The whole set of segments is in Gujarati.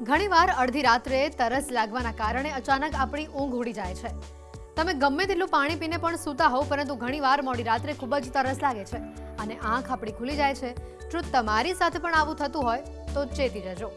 ઘણીવાર અડધી રાત્રે તરસ લાગવાના કારણે અચાનક આપણી ઊંઘ ઉડી જાય છે. તમે ગમે તેટલું પાણી પીને પણ સૂતા હોવ, પરંતુ ઘણીવાર મોડી રાત્રે ખૂબ જ તરસ લાગે છે અને આંખ આપણી ખુલી જાય છે. જો તમારી સાથે પણ આવું થતું હોય, તો ચેતી જજો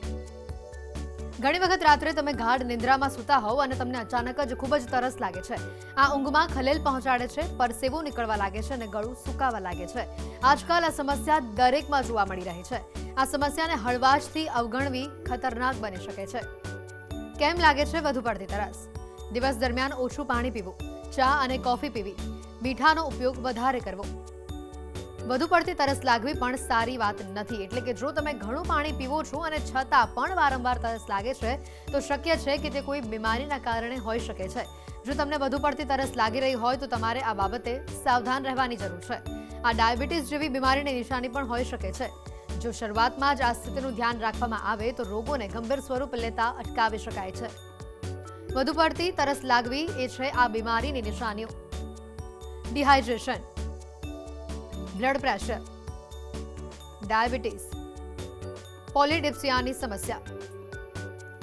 ઘણી વખત રાત્રે તમે ગાઢ નિંદ્રામાં સૂતા હોવ અને તમને અચાનક જ ખૂબ જ તરસ લાગે છે. આ ઊંઘમાં ખલેલ પહોંચાડે છે, પરસેવો નીકળવા લાગે છે અને ગળું સુકાવા લાગે છે. આજકાલ આ સમસ્યા દરેકમાં જોવા મળી રહી છે. આ સમસ્યાને હળવાશથી અવગણવી ખતરનાક બની શકે છે. કેમ લાગે છે વધુ પડતી તરસ? દિવસ દરમિયાન ઓછું પાણી પીવું, ચા અને કોફી પીવી. મીઠાનો ઉપયોગ વધારે કરવો. વધુ પડતી તરસ લાગવી પણ સારી વાત નથી. એટલે કે જો તમે ઘણું પાણી પીવો છો અને છતાં પણ વારંવાર તરસ લાગે છે, તો શક્ય છે કે તે કોઈ બીમારીના કારણે હોઈ શકે છે. જો તમને વધુ પડતી તરસ લાગી રહી હોય, તો તમારે આ બાબતે સાવધાન રહેવાની જરૂર છે. આ ડાયાબિટીસ જેવી બીમારીની નિશાની પણ હોઈ શકે છે. જો શરૂઆતમાં જ આ સ્થિતિનું ધ્યાન રાખવામાં આવે, તો રોગોને ગંભીર સ્વરૂપ લેતા અટકાવી શકાય છે. વધુ પડતી તરસ લાગવી એ છે આ બીમારીની નિશાનીઓ. ડિહાઇડ્રેશન બ્લડ પ્રેશર ડાયાબિટીસ પોલિડિપ્સિયાની સમસ્યા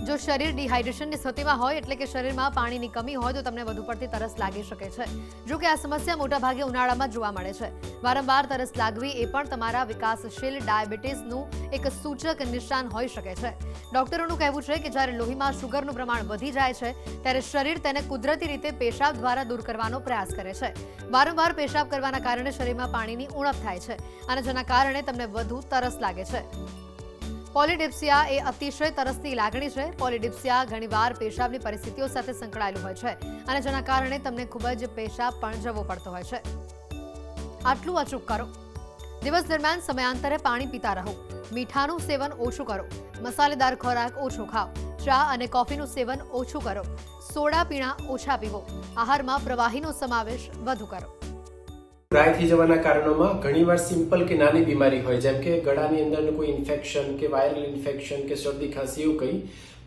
જો શરીર ડિહાઇડ્રેશનની સ્થિતિમાં હોય એટલે કે શરીરમાં પાણીની કમી હોય તો તમને વધુ પડતી તરસ લાગી શકે છે. જો કે આ સમસ્યા મોટાભાગે ઉનાળામાં જોવા મળે છે. વારંવાર તરસ લાગવી એ પણ તમારા વિકાસશીલ ડાયાબિટીસનું એક સૂચક નિશાન હોઈ શકે છે. ડોક્ટરોનું કહેવું છે કે જ્યારે લોહીમાં શુગરનું પ્રમાણ વધી જાય છે, ત્યારે શરીર તેને કુદરતી રીતે પેશાબ દ્વારા દૂર કરવાનો પ્રયાસ કરે છે. વારંવાર પેશાબ કરવાના કારણે શરીરમાં પાણીની ઉણપ થાય છે અને જેના કારણે તમને વધુ તરસ લાગે છે. પોલિડિપ્સિયા એ અતિશય તરસની લાગણી છે. પોલિડિપ્સિયા ઘણીવાર પેશાબની પરિસ્થિતિઓ સાથે સંકળાયેલું હોય છે અને જેના કારણે તમને ખૂબ જ પેશાબ પણ જવો પડતો હોય છે. આટલું અચૂક કરો. દિવસ દરમિયાન સમયાંતરે પાણી પીતા રહો. મીઠાનું સેવન ઓછું કરો. મસાલેદાર ખોરાક ઓછો ખાઓ. ચા અને કોફીનું સેવન ઓછું કરો. સોડા પીણા ઓછા પીવો. આહારમાં પ્રવાહીનો સમાવેશ વધુ કરો. ડ્રાય થઈ જવાના કારણોમાં ઘણીવાર સિમ્પલ કે નાની બીમારી હોય, જેમ કે ગળાની અંદરનું કોઈ ઇન્ફેક્શન કે વાયરલ ઇન્ફેક્શન કે શરદી, ખાંસી એવું કંઈ.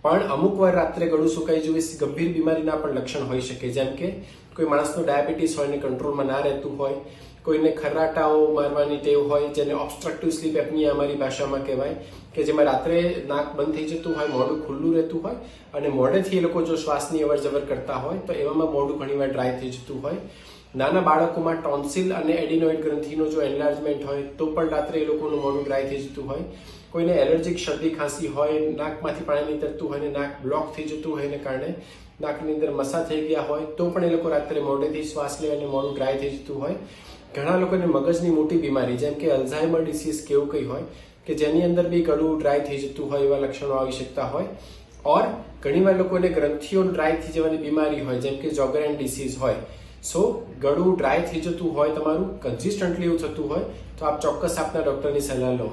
પણ અમુક વાર રાત્રે ગળું સુકાઈ જેવી ગંભીર બીમારીના પણ લક્ષણ હોઈ શકે, જેમ કે કોઈ માણસનું ડાયાબિટીસ હોય ને કંટ્રોલમાં ના રહેતું હોય કોઈને ખર્રાટાઓ મારવાની ટેવ હોય, જેને ઓબસ્ટ્રક્ટિવ સ્લીપ એપનિયા અમારી ભાષામાં કહેવાય, કે જેમાં રાત્રે નાક બંધ થઈ જતું હોય, મોઢું ખુલ્લું રહેતું હોય, અને મોઢેથી એ લોકો જો શ્વાસની અવર જવર કરતા હોય, તો એવામાં મોઢું ઘણીવાર ડ્રાય થઈ જતું હોય. નાના બાળકોમાં ટોન્સિલ અને એડિનોઇડ ગ્રંથિનો જો એન્લાર્જમેન્ટ હોય, તો પણ રાત્રે એ લોકોનું મોઢું ડ્રાય થઈ જતું હોય. કોઈને એલર્જીક શરદી ખાંસી હોય, નાકમાંથી પાણી નીતરતું હોય, ને નાક બ્લોક થઈ જતું હોય એને કારણે નાકની અંદર મસા થઈ ગયા હોય, તો પણ એ લોકો રાત્રે મોઢેથી શ્વાસ લે અને મોઢું ડ્રાય થઈ જતું હોય. ઘણા લોકોને મગજની મોટી બીમારી, જેમ કે અલ્ઝાઇમર ડિસીઝ કેવું કંઈ હોય, કે જેની અંદર બી ગળું ડ્રાય થઈ જતું હોય એવા લક્ષણો આવી શકતા હોય. ઓર ઘણીવાર લોકોને ગ્રંથિઓ ડ્રાય થઈ જવાની બીમારી હોય, જેમ કે જોગરેન ડિસીઝ હોય. સો, ગળું ડ્રાય થઈ જતું હોય તમારું કન્સિસ્ટન્ટલી એવું થતું હોય, તો આપ ચોક્કસ આપના ડોક્ટરની સલાહ લો.